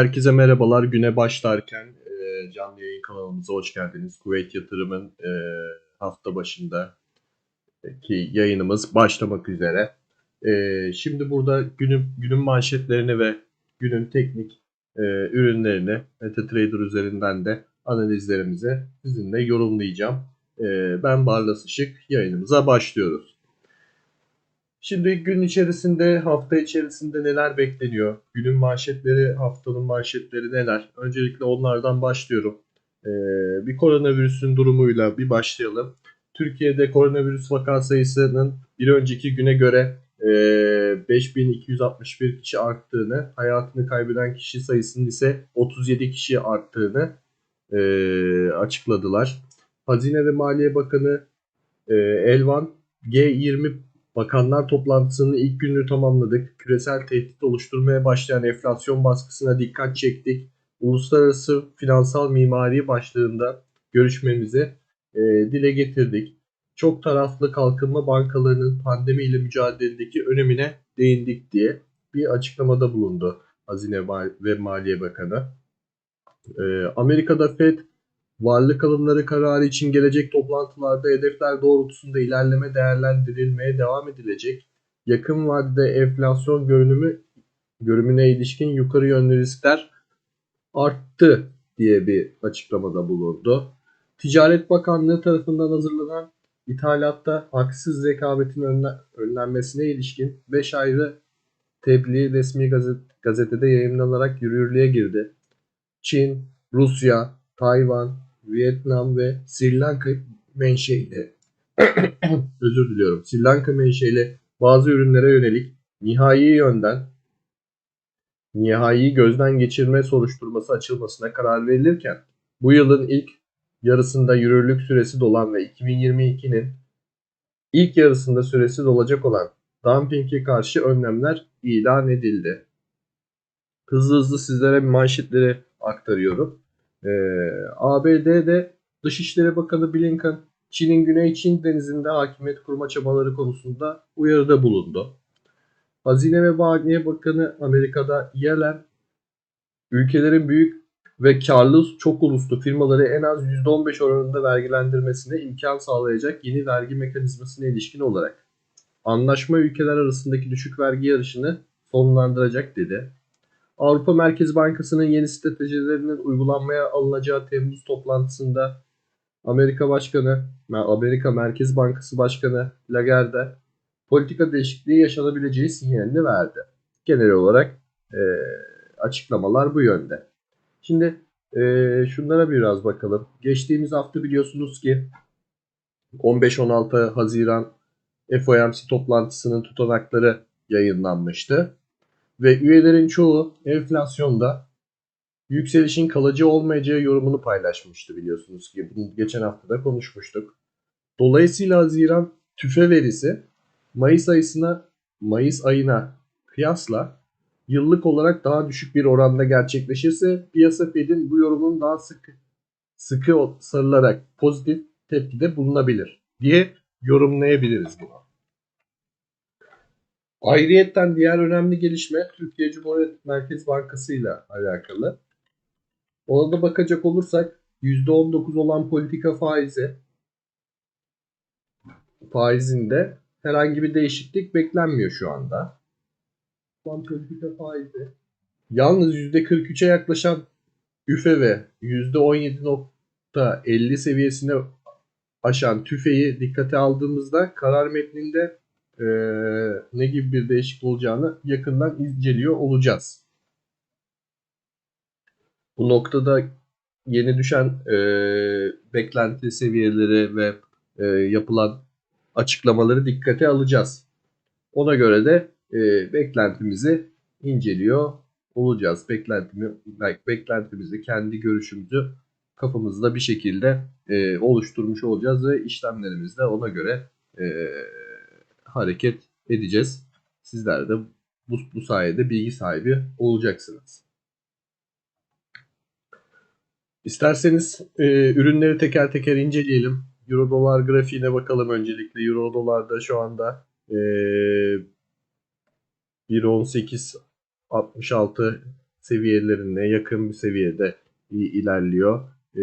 Herkese merhabalar. Güne başlarken e, canlı yayın kanalımıza hoş geldiniz. Kuveyt Yatırım'ın e, hafta başındaki yayınımız başlamak üzere. E, şimdi burada günün, günün manşetlerini ve günün teknik e, ürünlerini MetaTrader üzerinden de analizlerimizi sizinle yorumlayacağım. E, ben Barlas Işık. Yayınımıza başlıyoruz. Şimdi gün içerisinde, hafta içerisinde neler bekleniyor? Günün manşetleri, haftanın manşetleri neler? Öncelikle onlardan başlıyorum. Ee, bir koronavirüsün durumuyla bir başlayalım. Türkiye'de koronavirüs vaka sayısının bir önceki güne göre e, 5261 kişi arttığını, hayatını kaybeden kişi sayısının ise 37 kişi arttığını e, açıkladılar. Hazine ve Maliye Bakanı e, Elvan G20 Bakanlar toplantısının ilk gününü tamamladık. Küresel tehdit oluşturmaya başlayan enflasyon baskısına dikkat çektik. Uluslararası finansal mimari başlığında görüşmemizi e, dile getirdik. Çok taraflı kalkınma bankalarının pandemiyle mücadeledeki önemine değindik diye bir açıklamada bulundu Hazine ve Maliye Bakanı. E, Amerika'da Fed Varlık alımları kararı için gelecek toplantılarda hedefler doğrultusunda ilerleme değerlendirilmeye devam edilecek. Yakın vadede enflasyon görünümü görümüne ilişkin yukarı yönlü riskler arttı diye bir açıklamada bulundu. Ticaret Bakanlığı tarafından hazırlanan ithalatta haksız rekabetin önlenmesine ilişkin 5 ayrı tebliğ resmi gazet, gazetede yayınlanarak yürürlüğe girdi. Çin, Rusya, Tayvan, Vietnam ve Sri Lanka menşeili özür diliyorum. Sri Lanka menşeili bazı ürünlere yönelik nihai yönden nihai gözden geçirme soruşturması açılmasına karar verilirken bu yılın ilk yarısında yürürlük süresi dolan ve 2022'nin ilk yarısında süresi dolacak olan dumpinge karşı önlemler ilan edildi. Hızlı hızlı sizlere manşetleri aktarıyorum. Ee, ABD'de Dışişleri Bakanı Blinken Çin'in Güney Çin denizinde hakimiyet kurma çabaları konusunda uyarıda bulundu. Hazine ve Maliye Bakanı Amerika'da Yellen ülkelerin büyük ve karlı çok uluslu firmaları en az %15 oranında vergilendirmesine imkan sağlayacak yeni vergi mekanizmasına ilişkin olarak anlaşma ülkeler arasındaki düşük vergi yarışını sonlandıracak dedi. Avrupa Merkez Bankası'nın yeni stratejilerinin uygulanmaya alınacağı Temmuz toplantısında Amerika Başkanı, Amerika Merkez Bankası Başkanı Lagarde politika değişikliği yaşanabileceği sinyalini verdi. Genel olarak e, açıklamalar bu yönde. Şimdi e, şunlara biraz bakalım. Geçtiğimiz hafta biliyorsunuz ki 15-16 Haziran FOMC toplantısının tutanakları yayınlanmıştı ve üyelerin çoğu enflasyonda yükselişin kalıcı olmayacağı yorumunu paylaşmıştı biliyorsunuz ki. Bunu geçen hafta da konuşmuştuk. Dolayısıyla Haziran tüfe verisi Mayıs ayısına Mayıs ayına kıyasla yıllık olarak daha düşük bir oranda gerçekleşirse piyasa Fed'in bu yorumun daha sık sıkı sarılarak pozitif tepkide bulunabilir diye yorumlayabiliriz bunu. Ayrıyetten diğer önemli gelişme Türkiye Cumhuriyet Merkez Bankası ile alakalı. Ona da bakacak olursak %19 olan politika faizi faizinde herhangi bir değişiklik beklenmiyor şu anda. Olan politika faizi yalnız %43'e yaklaşan üfe ve %17.50 seviyesine aşan tüfeyi dikkate aldığımızda karar metninde e, ne gibi bir değişik olacağını yakından inceliyor olacağız. Bu noktada yeni düşen e, beklenti seviyeleri ve e, yapılan açıklamaları dikkate alacağız. Ona göre de e, beklentimizi inceliyor olacağız. Beklentimi, beklentimizi, kendi görüşümüzü kafamızda bir şekilde e, oluşturmuş olacağız ve işlemlerimizde ona göre e, hareket edeceğiz. Sizler de bu, bu sayede bilgi sahibi olacaksınız. İsterseniz e, ürünleri teker teker inceleyelim. Euro dolar grafiğine bakalım öncelikle. Euro dolarda şu anda e, 1.18 66 seviyelerine yakın bir seviyede ilerliyor. E,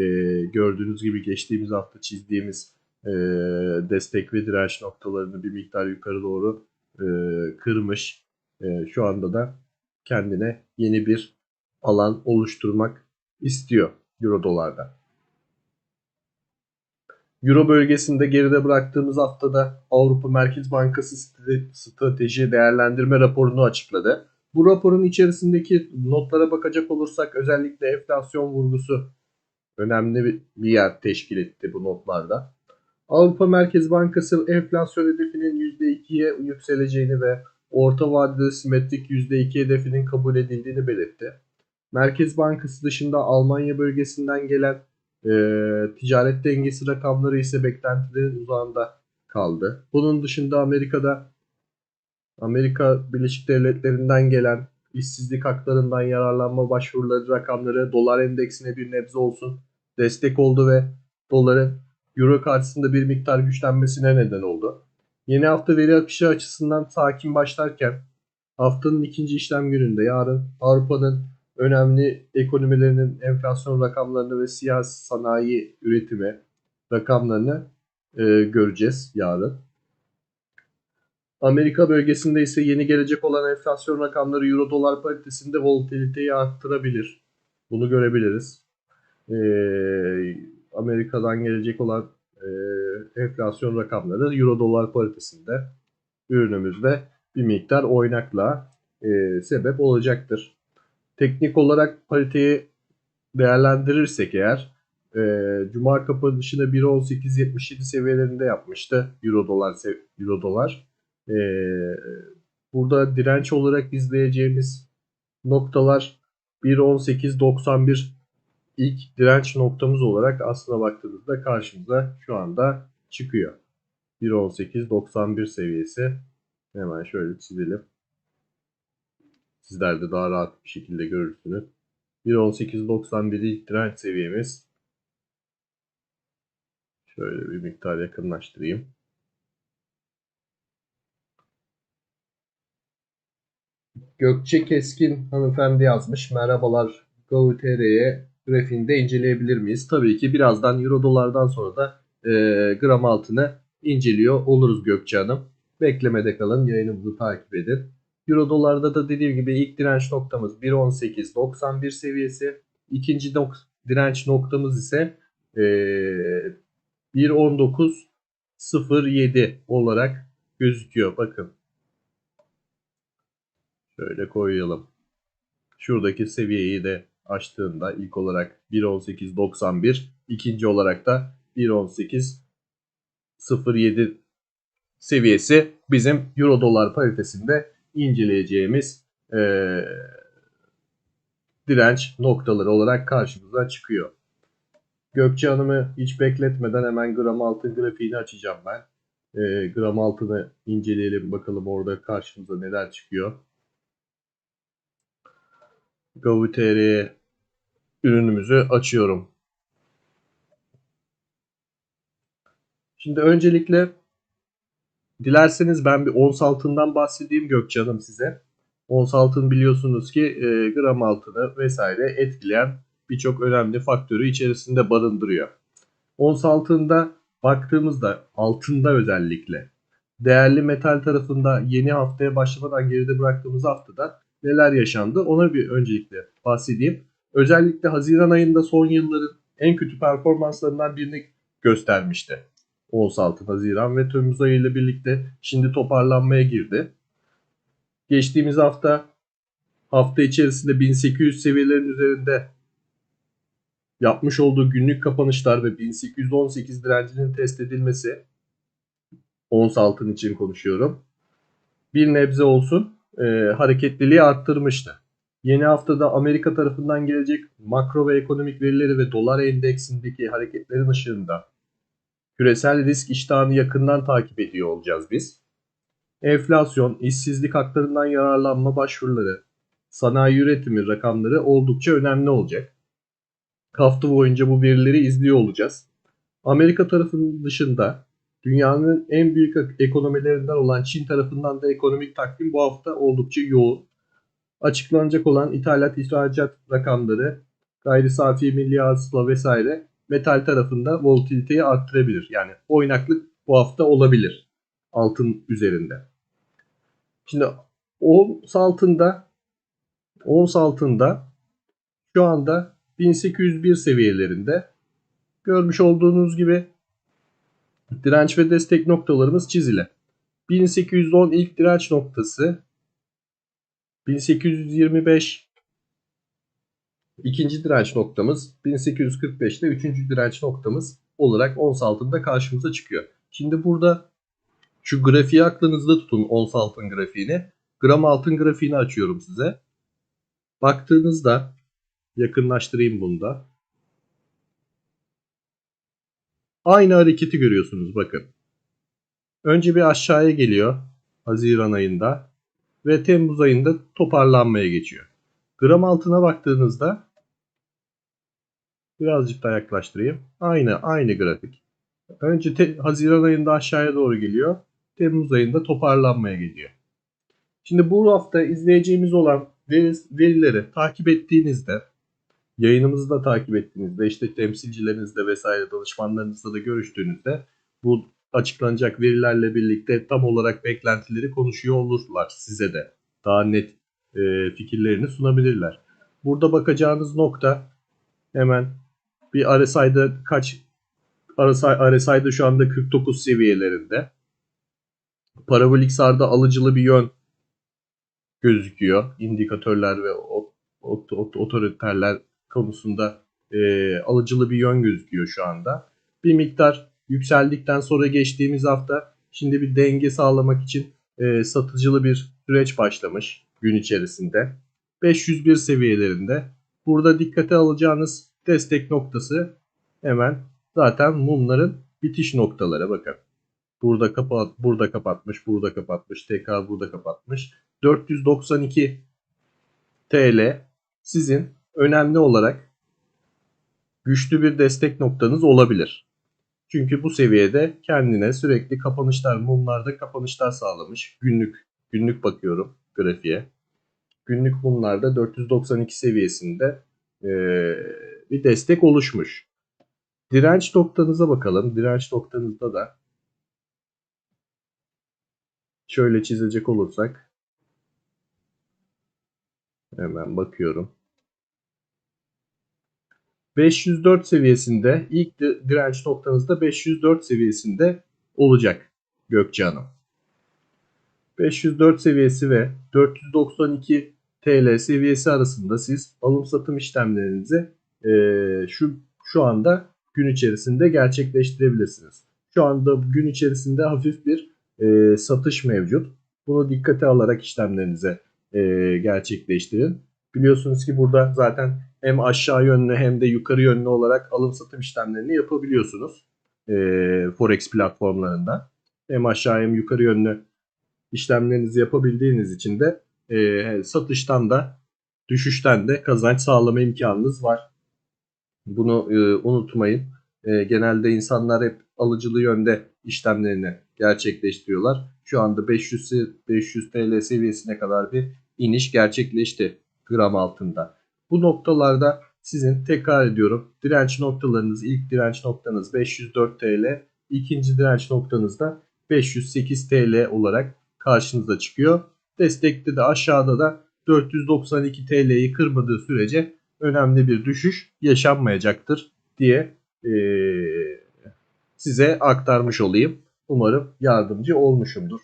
gördüğünüz gibi geçtiğimiz hafta çizdiğimiz e, destek ve direnç noktalarını bir miktar yukarı doğru e, kırmış. E, şu anda da kendine yeni bir alan oluşturmak istiyor Euro dolarda. Euro bölgesinde geride bıraktığımız haftada Avrupa Merkez Bankası strate- strateji değerlendirme raporunu açıkladı. Bu raporun içerisindeki notlara bakacak olursak özellikle enflasyon vurgusu önemli bir yer teşkil etti bu notlarda. Avrupa Merkez Bankası enflasyon hedefinin %2'ye yükseleceğini ve orta vadede simetrik %2 hedefinin kabul edildiğini belirtti. Merkez Bankası dışında Almanya bölgesinden gelen e, ticaret dengesi rakamları ise beklentilerin uzağında kaldı. Bunun dışında Amerika'da Amerika Birleşik Devletleri'nden gelen işsizlik haklarından yararlanma başvuruları rakamları dolar endeksine bir nebze olsun destek oldu ve doların euro karşısında bir miktar güçlenmesine neden oldu. Yeni hafta veri akışı açısından sakin başlarken haftanın ikinci işlem gününde yarın Avrupa'nın önemli ekonomilerinin enflasyon rakamlarını ve siyasi sanayi üretimi rakamlarını e, göreceğiz yarın. Amerika bölgesinde ise yeni gelecek olan enflasyon rakamları euro dolar paritesinde volatiliteyi arttırabilir. Bunu görebiliriz. Ee, Amerika'dan gelecek olan e, enflasyon rakamları euro dolar paritesinde ürünümüzde bir miktar oynakla e, sebep olacaktır. Teknik olarak pariteyi değerlendirirsek eğer e, Cuma kapanışını 1.1877 seviyelerinde yapmıştı Euro dolar Euro dolar. E, burada direnç olarak izleyeceğimiz noktalar 1.1891 ilk direnç noktamız olarak aslına baktığımızda karşımıza şu anda çıkıyor. 1.1891 seviyesi. Hemen şöyle çizelim. Sizler de daha rahat bir şekilde görürsünüz. 1.1891 ilk direnç seviyemiz. Şöyle bir miktar yakınlaştırayım. Gökçe Keskin hanımefendi yazmış. Merhabalar GoTR'ye grafiğinde inceleyebilir miyiz? Tabii ki birazdan Euro dolardan sonra da e, gram altını inceliyor oluruz Gökçe Hanım. Beklemede kalın yayınımızı takip edin. Euro dolarda da dediğim gibi ilk direnç noktamız 1.1891 seviyesi. İkinci nok- direnç noktamız ise e, 1.1907 olarak gözüküyor. Bakın. Şöyle koyalım. Şuradaki seviyeyi de açtığında ilk olarak 1.1891, ikinci olarak da 1.1807 seviyesi bizim euro dolar paritesinde inceleyeceğimiz eee, direnç noktaları olarak karşımıza çıkıyor. Gökçe Hanım'ı hiç bekletmeden hemen gram altın grafiğini açacağım ben. Eee, gram altını inceleyelim bakalım orada karşımıza neler çıkıyor. GoTR'ye ürünümüzü açıyorum. Şimdi öncelikle dilerseniz ben bir ons altından bahsedeyim Gökçe Hanım size. Ons altın biliyorsunuz ki e, gram altını vesaire etkileyen birçok önemli faktörü içerisinde barındırıyor. Ons altında baktığımızda altında özellikle değerli metal tarafında yeni haftaya başlamadan geride bıraktığımız haftada neler yaşandı ona bir öncelikle bahsedeyim. Özellikle Haziran ayında son yılların en kötü performanslarından birini göstermişti. Ons altın Haziran ve Temmuz ayı ile birlikte şimdi toparlanmaya girdi. Geçtiğimiz hafta hafta içerisinde 1800 seviyelerin üzerinde yapmış olduğu günlük kapanışlar ve 1818 direncinin test edilmesi ons altın için konuşuyorum. Bir nebze olsun e, hareketliliği arttırmıştı. Yeni haftada Amerika tarafından gelecek makro ve ekonomik verileri ve dolar endeksindeki hareketlerin ışığında küresel risk iştahını yakından takip ediyor olacağız biz. Enflasyon, işsizlik haklarından yararlanma başvuruları, sanayi üretimi rakamları oldukça önemli olacak. Hafta boyunca bu verileri izliyor olacağız. Amerika tarafının dışında dünyanın en büyük ekonomilerinden olan Çin tarafından da ekonomik takvim bu hafta oldukça yoğun. Açıklanacak olan ithalat ihracat rakamları, gayri safi milli hasıla vesaire metal tarafında volatiliteyi arttırabilir. Yani oynaklık bu hafta olabilir altın üzerinde. Şimdi ons altında ons altında şu anda 1801 seviyelerinde görmüş olduğunuz gibi direnç ve destek noktalarımız çizili. 1810 ilk direnç noktası 1825 ikinci direnç noktamız 1845 de üçüncü direnç noktamız olarak ons altında karşımıza çıkıyor. Şimdi burada şu grafiği aklınızda tutun ons altın grafiğini. Gram altın grafiğini açıyorum size. Baktığınızda yakınlaştırayım bunu da. Aynı hareketi görüyorsunuz bakın. Önce bir aşağıya geliyor Haziran ayında ve Temmuz ayında toparlanmaya geçiyor. Gram altına baktığınızda birazcık daha yaklaştırayım. Aynı aynı grafik. Önce te, Haziran ayında aşağıya doğru geliyor. Temmuz ayında toparlanmaya geliyor. Şimdi bu hafta izleyeceğimiz olan veri, verileri takip ettiğinizde yayınımızı da takip ettiğinizde işte temsilcilerinizle vesaire danışmanlarınızla da görüştüğünüzde bu açıklanacak verilerle birlikte tam olarak beklentileri konuşuyor olurlar size de. Daha net e, fikirlerini sunabilirler. Burada bakacağınız nokta hemen bir RSI'da kaç RSI, RSI'da şu anda 49 seviyelerinde. Parabolik sarda alıcılı bir yön gözüküyor. İndikatörler ve ot, ot, ot, otoriterler konusunda e, alıcılı bir yön gözüküyor şu anda. Bir miktar yükseldikten sonra geçtiğimiz hafta şimdi bir denge sağlamak için e, satıcılı bir süreç başlamış gün içerisinde. 501 seviyelerinde. Burada dikkate alacağınız destek noktası hemen zaten mumların bitiş noktaları bakın. Burada kapat burada kapatmış, burada kapatmış, tekrar burada kapatmış. 492 TL sizin önemli olarak güçlü bir destek noktanız olabilir. Çünkü bu seviyede kendine sürekli kapanışlar, mumlarda kapanışlar sağlamış. Günlük günlük bakıyorum grafiğe. Günlük mumlarda 492 seviyesinde ee, bir destek oluşmuş. Direnç noktanıza bakalım. Direnç noktanızda da şöyle çizecek olursak hemen bakıyorum. 504 seviyesinde ilk direnç noktanızda 504 seviyesinde olacak Gökçe Hanım. 504 seviyesi ve 492 TL seviyesi arasında siz alım satım işlemlerinizi e, şu şu anda gün içerisinde gerçekleştirebilirsiniz. Şu anda gün içerisinde hafif bir e, satış mevcut. Bunu dikkate alarak işlemlerinize e, gerçekleştirin. Biliyorsunuz ki burada zaten hem aşağı yönlü hem de yukarı yönlü olarak alım satım işlemlerini yapabiliyorsunuz. E, Forex platformlarında. Hem aşağı hem yukarı yönlü işlemlerinizi yapabildiğiniz için de e, satıştan da düşüşten de kazanç sağlama imkanınız var. Bunu e, unutmayın. E, genelde insanlar hep alıcılı yönde işlemlerini gerçekleştiriyorlar. Şu anda 500 500 TL seviyesine kadar bir iniş gerçekleşti gram altında. Bu noktalarda sizin tekrar ediyorum direnç noktalarınız ilk direnç noktanız 504 TL, ikinci direnç noktanız da 508 TL olarak karşınıza çıkıyor. Destekte de aşağıda da 492 TL'yi kırmadığı sürece önemli bir düşüş yaşanmayacaktır diye size aktarmış olayım. Umarım yardımcı olmuşumdur.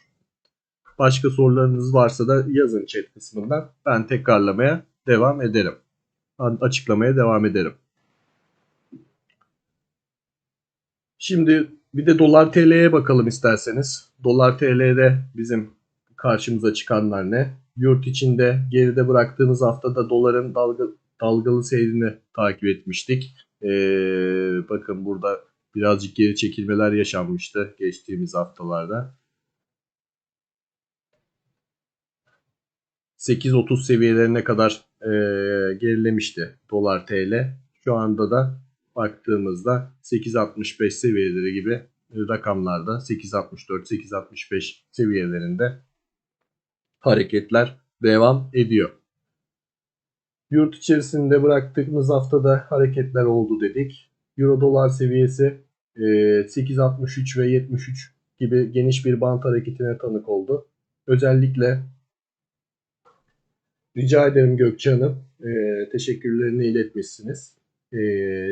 Başka sorularınız varsa da yazın chat kısmından. Ben tekrarlamaya devam ederim. Açıklamaya devam ederim. Şimdi bir de dolar TL'ye bakalım isterseniz. Dolar TL'de bizim karşımıza çıkanlar ne? Yurt içinde geride bıraktığımız haftada doların dalga, dalgalı seyrini takip etmiştik. Ee, bakın burada birazcık geri çekilmeler yaşanmıştı geçtiğimiz haftalarda. 8.30 seviyelerine kadar e, gerilemişti dolar TL. Şu anda da baktığımızda 8.65 seviyeleri gibi rakamlarda 8.64-8.65 seviyelerinde hareketler devam ediyor. Yurt içerisinde bıraktığımız haftada hareketler oldu dedik. Euro dolar seviyesi e, 8.63 ve 73 gibi geniş bir bant hareketine tanık oldu. Özellikle rica ederim Gökçe Hanım e, teşekkürlerini iletmişsiniz. E,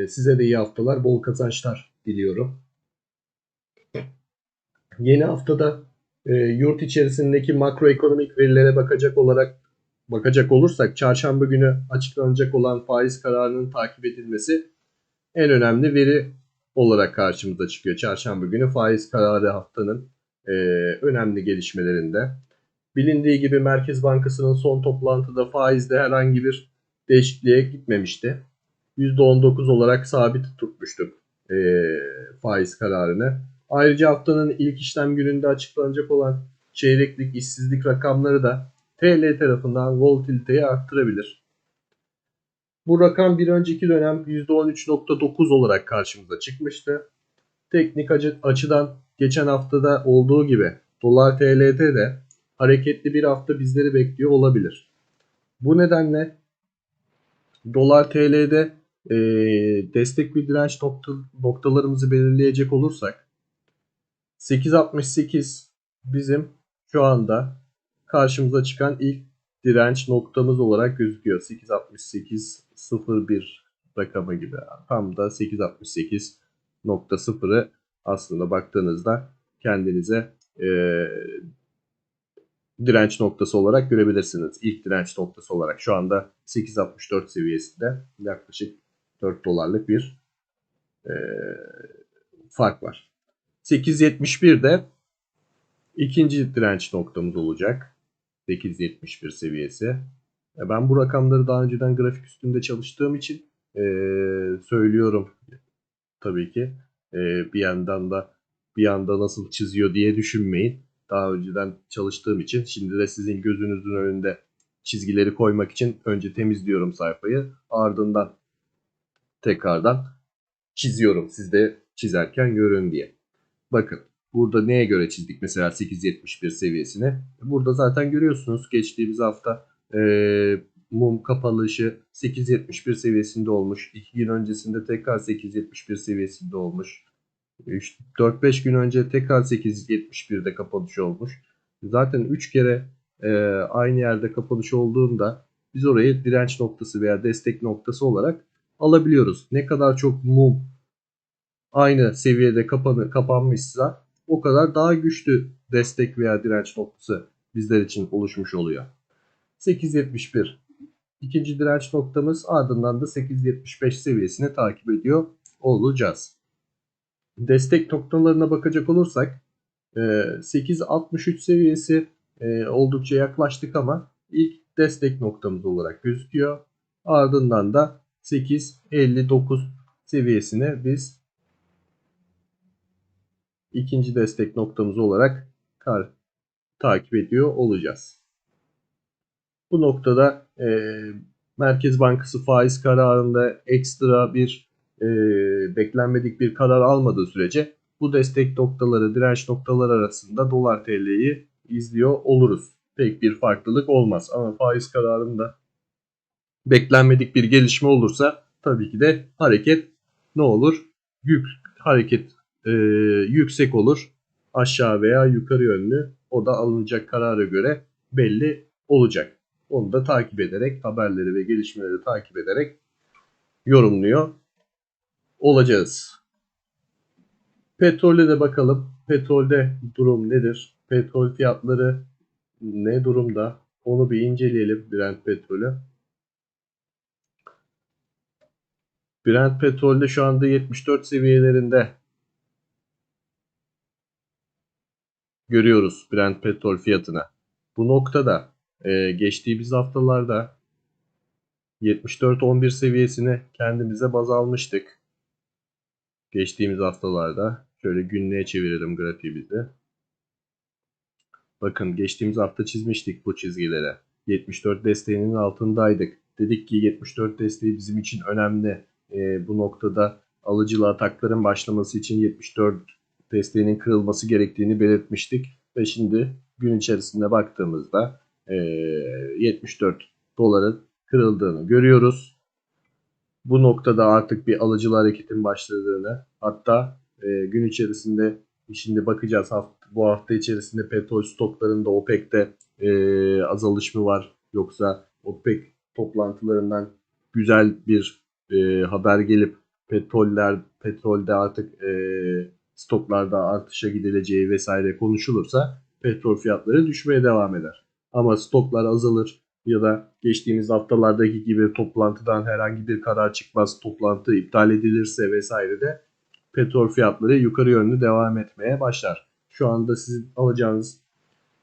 size de iyi haftalar, bol kazançlar diliyorum. Yeni haftada e, yurt içerisindeki makroekonomik verilere bakacak olarak bakacak olursak çarşamba günü açıklanacak olan faiz kararının takip edilmesi en önemli veri olarak karşımıza çıkıyor. Çarşamba günü faiz kararı haftanın e, önemli gelişmelerinde. Bilindiği gibi Merkez Bankası'nın son toplantıda faizde herhangi bir değişikliğe gitmemişti. %19 olarak sabit tutmuştuk e, faiz kararını. Ayrıca haftanın ilk işlem gününde açıklanacak olan çeyreklik işsizlik rakamları da TL tarafından volatiliteyi arttırabilir. Bu rakam bir önceki dönem %13.9 olarak karşımıza çıkmıştı. Teknik açıdan geçen haftada olduğu gibi dolar TL'de de hareketli bir hafta bizleri bekliyor olabilir. Bu nedenle dolar TL'de e, destek ve direnç nokta, noktalarımızı belirleyecek olursak 8.68 bizim şu anda karşımıza çıkan ilk direnç noktamız olarak gözüküyor. 8.68.01 rakamı gibi. Tam da 8.68.0'ı aslında baktığınızda kendinize e, direnç noktası olarak görebilirsiniz. İlk direnç noktası olarak şu anda 8.64 seviyesinde yaklaşık 4 dolarlık bir e, fark var. 8.71 de ikinci direnç noktamız olacak. 8.71 seviyesi. E, ben bu rakamları daha önceden grafik üstünde çalıştığım için e, söylüyorum tabii ki. E, bir yandan da bir anda nasıl çiziyor diye düşünmeyin. Daha önceden çalıştığım için şimdi de sizin gözünüzün önünde çizgileri koymak için önce temizliyorum sayfayı. Ardından tekrardan çiziyorum. Siz de çizerken görün diye. Bakın burada neye göre çizdik mesela 8.71 seviyesini. Burada zaten görüyorsunuz geçtiğimiz hafta e, mum kapalışı 8.71 seviyesinde olmuş. 2 gün öncesinde tekrar 8.71 seviyesinde olmuş. 4-5 gün önce tekrar 8.71'de kapanış olmuş. Zaten 3 kere e, aynı yerde kapanış olduğunda biz orayı direnç noktası veya destek noktası olarak alabiliyoruz. Ne kadar çok mum aynı seviyede kapanı, kapanmışsa o kadar daha güçlü destek veya direnç noktası bizler için oluşmuş oluyor. 8.71 ikinci direnç noktamız ardından da 8.75 seviyesini takip ediyor olacağız. Destek noktalarına bakacak olursak 8.63 seviyesi oldukça yaklaştık ama ilk destek noktamız olarak gözüküyor. Ardından da 8.59 seviyesine biz ikinci destek noktamız olarak kar, takip ediyor olacağız. Bu noktada e, Merkez Bankası faiz kararında ekstra bir e, beklenmedik bir karar almadığı sürece bu destek noktaları, direnç noktaları arasında dolar TL'yi izliyor oluruz. Pek bir farklılık olmaz ama faiz kararında beklenmedik bir gelişme olursa tabii ki de hareket ne olur? Yük hareket e, yüksek olur. Aşağı veya yukarı yönlü o da alınacak karara göre belli olacak. Onu da takip ederek haberleri ve gelişmeleri takip ederek yorumluyor olacağız. Petrole de bakalım. Petrolde durum nedir? Petrol fiyatları ne durumda? Onu bir inceleyelim Brent petrolü. Brent petrolde şu anda 74 seviyelerinde görüyoruz Brent petrol fiyatına. Bu noktada e, geçtiğimiz haftalarda 74-11 seviyesini kendimize baz almıştık. Geçtiğimiz haftalarda şöyle günlüğe çevirelim grafiğimizi. Bakın geçtiğimiz hafta çizmiştik bu çizgilere. 74 desteğinin altındaydık. Dedik ki 74 desteği bizim için önemli. E, bu noktada alıcılı atakların başlaması için 74 desteğinin kırılması gerektiğini belirtmiştik. Ve şimdi gün içerisinde baktığımızda e, 74 doların kırıldığını görüyoruz. Bu noktada artık bir alıcılı hareketin başladığını hatta e, gün içerisinde şimdi bakacağız hafta, bu hafta içerisinde petrol stoklarında OPEC'te e, azalış mı var yoksa OPEC toplantılarından güzel bir e, haber gelip petroller petrolde artık e, stoklarda artışa gidileceği vesaire konuşulursa petrol fiyatları düşmeye devam eder. Ama stoklar azalır ya da geçtiğimiz haftalardaki gibi toplantıdan herhangi bir karar çıkmaz, toplantı iptal edilirse vesaire de petrol fiyatları yukarı yönlü devam etmeye başlar. Şu anda sizin alacağınız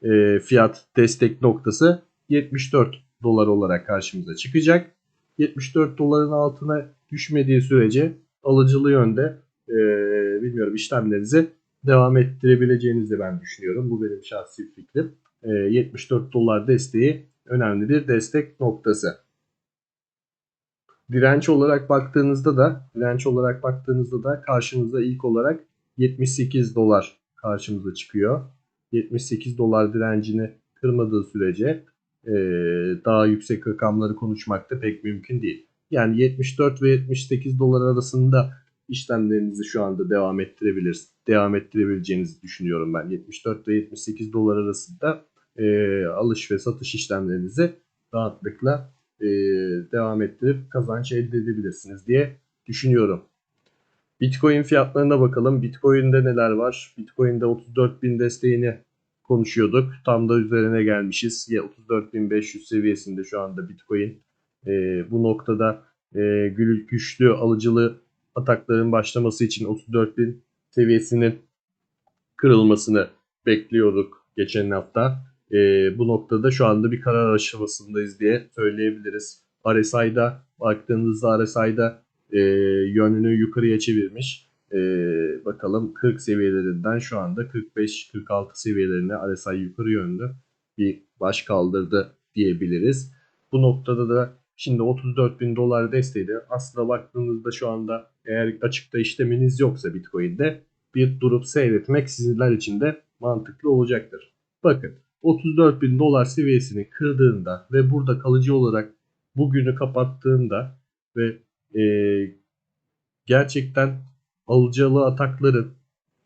e, fiyat destek noktası 74 dolar olarak karşımıza çıkacak. 74 doların altına düşmediği sürece alıcılı yönde e, bilmiyorum işlemlerinizi devam ettirebileceğinizi ben düşünüyorum. Bu benim şahsi fikrim. E, 74 dolar desteği önemli bir destek noktası. Direnç olarak baktığınızda da direnç olarak baktığınızda da karşımıza ilk olarak 78 dolar karşımıza çıkıyor. 78 dolar direncini kırmadığı sürece e, daha yüksek rakamları konuşmak da pek mümkün değil. Yani 74 ve 78 dolar arasında işlemlerinizi şu anda devam ettirebilir, devam ettirebileceğinizi düşünüyorum ben. 74 ve 78 dolar arasında e, alış ve satış işlemlerinizi rahatlıkla e, devam ettirip kazanç elde edebilirsiniz diye düşünüyorum. Bitcoin fiyatlarına bakalım. Bitcoin'de neler var? Bitcoin'de 34.000 desteğini konuşuyorduk. Tam da üzerine gelmişiz. Ya 34.500 seviyesinde şu anda Bitcoin. E, bu noktada e, güçlü alıcılı atakların başlaması için 34.000 seviyesinin kırılmasını bekliyorduk geçen hafta. E, bu noktada şu anda bir karar aşamasındayız diye söyleyebiliriz. RSI'da baktığınızda RSI'da e, yönünü yukarıya çevirmiş. E, bakalım 40 seviyelerinden şu anda 45-46 seviyelerine RSI yukarı yönlü bir baş kaldırdı diyebiliriz. Bu noktada da şimdi 34 bin dolar desteği aslında baktığınızda şu anda eğer açıkta işleminiz yoksa Bitcoin'de bir durup seyretmek sizler için de mantıklı olacaktır. Bakın 34 bin dolar seviyesini kırdığında ve burada kalıcı olarak bugünü kapattığında ve e, gerçekten alıcılı atakların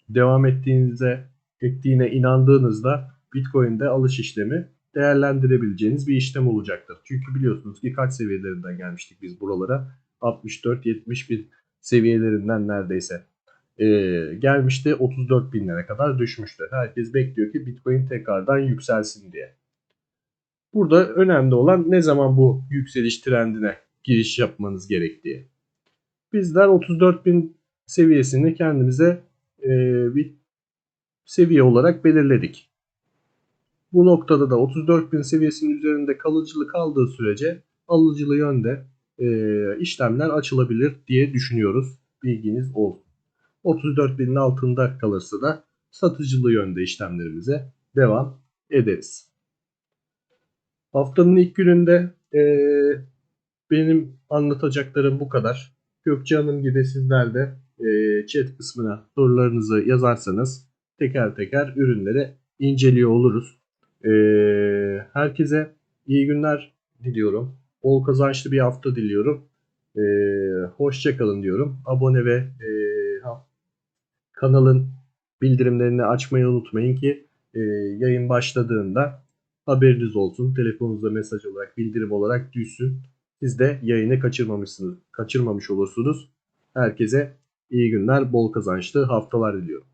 devam ettiğinize ettiğine inandığınızda Bitcoin'de alış işlemi değerlendirebileceğiniz bir işlem olacaktır. Çünkü biliyorsunuz ki kaç seviyelerinden gelmiştik biz buralara 64-70 bin seviyelerinden neredeyse e, gelmişti 34 binlere kadar düşmüştü. Herkes bekliyor ki Bitcoin tekrardan yükselsin diye. Burada önemli olan ne zaman bu yükseliş trendine giriş yapmanız gerektiği. Bizler 34 bin seviyesini kendimize e, bir seviye olarak belirledik. Bu noktada da 34 bin seviyesinin üzerinde kalıcılık kaldığı sürece alıcılı yönde e, işlemler açılabilir diye düşünüyoruz. Bilginiz olsun. 34 binin altında kalırsa da satıcılı yönde işlemlerimize devam ederiz. Haftanın ilk gününde e, benim anlatacaklarım bu kadar. Gökçe Hanım gibi sizler de e, chat kısmına sorularınızı yazarsanız teker teker ürünleri inceliyor oluruz. E, herkese iyi günler diliyorum. Bol kazançlı bir hafta diliyorum. E, Hoşçakalın diyorum. Abone ve e, kanalın bildirimlerini açmayı unutmayın ki e, yayın başladığında haberiniz olsun. Telefonunuzda mesaj olarak, bildirim olarak düşsün. Siz de yayını kaçırmamışsınız, kaçırmamış olursunuz. Herkese iyi günler, bol kazançlı haftalar diliyorum.